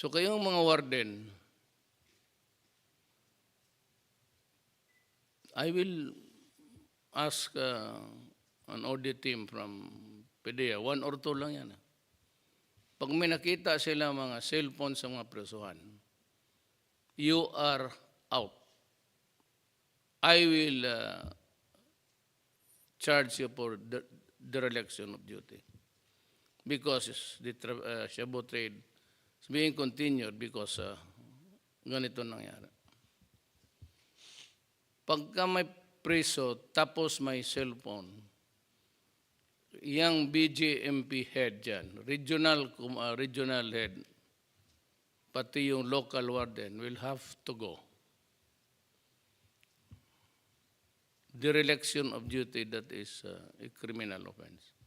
So kayong mga warden, I will ask uh, an audit team from PDEA, one or two lang yan. Pag may nakita sila mga cellphone sa mga presuhan, you are out. I will uh, charge you for the dereliction of duty because the tra- uh, shabu trade is being continued because uh, ganito nangyari. Pagka may preso tapos may cellphone, yung BJMP head dyan, regional, uh, regional head, pati yung local warden will have to go. Dereliction of duty, that is uh, a criminal offense.